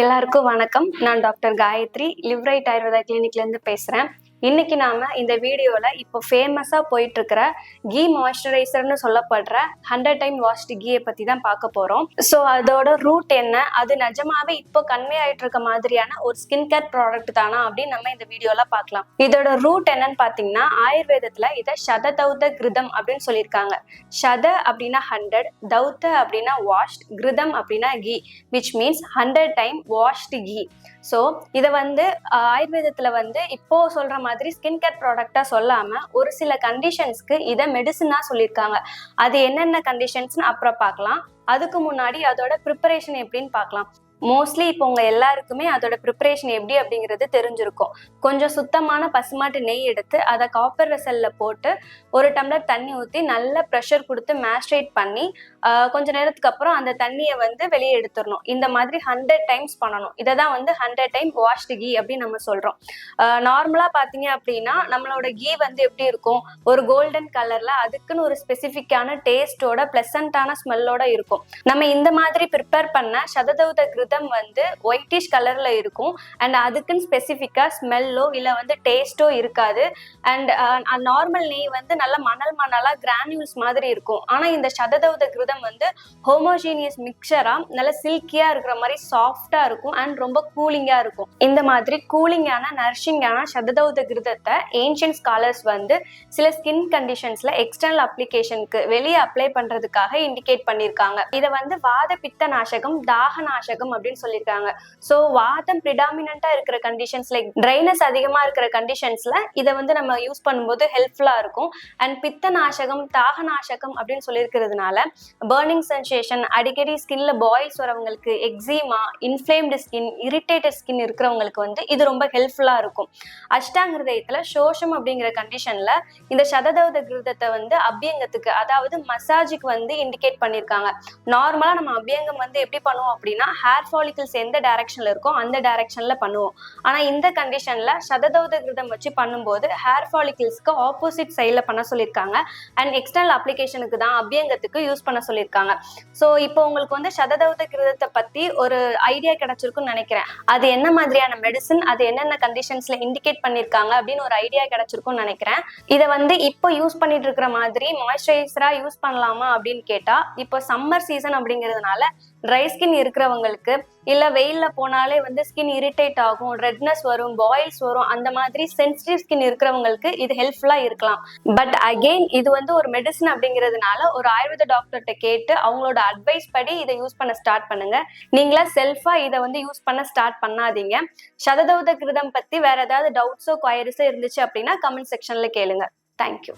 எல்லாருக்கும் வணக்கம். நான் டாக்டர் காயத்ரி லிவ்ரைட் ஆயுர்வேதா கிளினிக்ல இருந்து பேசுறேன். இன்னைக்கு நாம இந்த வீடியோல இப்போ ஃபேமஸா போயிட்டு இருக்கிற கீ மாய்ஸ்சரைசர்னு சொல்லப்படுற ஹண்ட்ரட் டைம் வாஷ்டு கீயை பத்தி தான் பார்க்க போறோம். ஸோ அதோட ரூட் என்ன? அது நிஜமாவே இப்போ கண்மையாயிட்டு இருக்க மாதிரியான ஒரு ஸ்கின் கேர் ப்ராடக்ட் தானா அப்படின்னு நம்ம இந்த வீடியோல பார்க்கலாம். இதோட ரூட் என்னன்னு பாத்தீங்கன்னா ஆயுர்வேதத்துல இதை சத தௌத கிருதம் அப்படின்னு சொல்லியிருக்காங்க. சத அப்படின்னா ஹண்ட்ரட் தௌத்த அப்படின்னா வாஷ்ட் கிருதம் அப்படின்னா ghee which means hundred time washed ghee. So இதை வந்து ஆயுர்வேதத்துல வந்து இப்போ சொல்ற மாதிரி ஸ்கின் கேர் ப்ராடக்டா சொல்லாம ஒரு சில கண்டிஷன்ஸ்க்கு இதை மெடிசனா சொல்லியிருக்காங்க. அது என்னென்ன கண்டிஷன்ஸ்னு அப்புறம் பார்க்கலாம். அதுக்கு முன்னாடி அதோட ப்ரிப்பரேஷன் எப்படின்னு பார்க்கலாம். மோஸ்ட்லி இப்போ உங்க எல்லாருக்குமே அதோட ப்ரிப்பரேஷன் எப்படி அப்படிங்கிறது தெரிஞ்சிருக்கும். கொஞ்சம் சுத்தமான பசுமாட்டு நெய் எடுத்து அதை காப்பர் வெசல்ல போட்டு ஒரு டம்ளர் தண்ணி ஊற்றி நல்ல ப்ரெஷர் கொடுத்து மேஸ்ட்ரேட் பண்ணி கொஞ்ச நேரத்துக்கு அப்புறம் அந்த தண்ணியை வந்து வெளியே எடுத்துடணும். இந்த மாதிரி ஹண்ட்ரட் டைம்ஸ் பண்ணணும். இதை தான் வந்து ஹண்ட்ரட் டைம் வாஷ்டு கீ அப்படின்னு நம்ம சொல்றோம். நார்மலா பாத்தீங்க அப்படின்னா நம்மளோட கீ வந்து எப்படி இருக்கும்? ஒரு கோல்டன் கலர்ல அதுக்குன்னு ஒரு ஸ்பெசிஃபிக்கான டேஸ்டோட பிளசண்டான ஸ்மெல்லோட இருக்கும். நம்ம இந்த மாதிரி ப்ரிப்பேர் பண்ண சததௌத Uh, கிருதம் வந்து ஒயிட்டிஷ் கலர்ல இருக்கும். அண்ட் அதுக்குன்னு ஸ்பெசிஃபிக்காக ஸ்மெல்லோ இல்லை வந்து டேஸ்டோ இருக்காது. அண்ட் நார்மல் நெய் வந்து நல்ல மணல் மணலாக கிரானியூல்ஸ் மாதிரி இருக்கும். ஆனால் இந்த சததௌத கிருதம் வந்து ஹோமோஜீனியஸ் மிக்சராக நல்ல சில்கியாக இருக்கிற மாதிரி சாஃப்டாக இருக்கும் அண்ட் ரொம்ப கூலிங்காக இருக்கும். இந்த மாதிரி கூலிங்கான நர்ஷிங்கான சததௌத கிருதத்தை ஏன்ஷியன் ஸ்காலர்ஸ் வந்து சில ஸ்கின் கண்டிஷன்ஸில் எக்ஸ்டர்னல் அப்ளிகேஷனுக்கு வெளியே அப்ளை பண்ணுறதுக்காக இண்டிகேட் பண்ணியிருக்காங்க. இதை வந்து வாத பித்த நாசகம் தாக நாசகம் அப்படின்னு சொல்லியிருக்காங்க ஸோ வாதம் ப்ரிடாமினா இருக்கிற கண்டிஷன்ஸ் லைக் ட்ரைனஸ் அதிகமா இருக்கிற கண்டிஷன்ஸ்ல இதை வந்து நம்ம யூஸ் பண்ணும்போது ஹெல்ப்ஃபுல்லா இருக்கும். அண்ட் பித்த நாசகம் தாக நாசகம் அப்படின்னு சொல்லியிருக்கிறதுனால பேர்னிங் சென்சேஷன் அடிக்கடி ஸ்கின்ல பாய்ஸ் வரவங்களுக்கு eczema inflamed skin irritated skin இருக்கிறவங்களுக்கு வந்து இது ரொம்ப ஹெல்ப்ஃபுல்லா இருக்கும். அஷ்டாங்கிருதயத்தில் சோஷம் அப்படிங்கிற கண்டிஷன்ல இந்த சததௌத கிருதத்தை வந்து அபியங்கத்துக்கு அதாவது மசாஜுக்கு வந்து இண்டிகேட் பண்ணியிருக்காங்க. நார்மலா நம்ம அபியங்கம் வந்து எப்படி பண்ணுவோம் அப்படின்னா ஹேர் ஃபாலிகல்ஸ் எந்த டைரக்ஷன்ல இருக்கோ அந்த டைரக்ஷன்ல பண்ணுவோம். ஆனா இந்த கண்டிஷன்ல சததௌத கிருதம் வச்சு பண்ணும்போது ஹேர் ஃபாலிக்கிள்ஸ்க்கு ஆப்போசிட் சைட்ல பண்ண சொல்லியிருக்காங்க. அண்ட் எக்ஸ்டர்னல் அப்ளிகேஷனுக்கு தான் அபியங்கத்துக்கு யூஸ் பண்ண சொல்லியிருக்காங்க. ஸோ இப்போ உங்களுக்கு வந்து சததௌத கிருதத்தை பத்தி ஒரு ஐடியா கிடைச்சிருக்கும்னு நினைக்கிறேன். அது என்ன மாதிரியான மெடிசன் அது என்னென்ன கண்டிஷன்ஸ்ல இண்டிகேட் பண்ணியிருக்காங்க அப்படின்னு ஒரு ஐடியா கிடைச்சிருக்கும்னு நினைக்கிறேன். இதை வந்து இப்போ யூஸ் பண்ணிட்டு இருக்கிற மாதிரி மாய்ஸ்சரைசரா யூஸ் பண்ணலாமா அப்படின்னு கேட்டா இப்போ சம்மர் சீசன் அப்படிங்கிறதுனால ட்ரை ஸ்கின் இருக்கிறவங்களுக்கு இல்ல வெயில்ல போனாலே வந்து ஸ்கின் இரிட்டேட் ஆகும் ரெட்னஸ் வரும் பாயில்ஸ் வரும் அந்த மாதிரி சென்சிட்டிவ் ஸ்கின் இருக்கிறவங்களுக்கு இது ஹெல்ப்ஃபுல்லா இருக்கலாம். பட் அகெயின் இது வந்து ஒரு மெடிசன் அப்படிங்கிறதுனால ஒரு ஆயுர்வேத டாக்டர்கிட்ட கேட்டு அவங்களோட அட்வைஸ் படி இதை யூஸ் பண்ண ஸ்டார்ட் பண்ணுங்க. நீங்களா செல்ஃபா இதை வந்து யூஸ் பண்ண ஸ்டார்ட் பண்ணாதீங்க. சததௌத கிருதம் பத்தி வேற ஏதாவது டவுட்ஸோ குயரிஸோ இருந்துச்சு அப்படின்னா கமெண்ட் செக்ஷன்ல கேளுங்க. தேங்க்யூ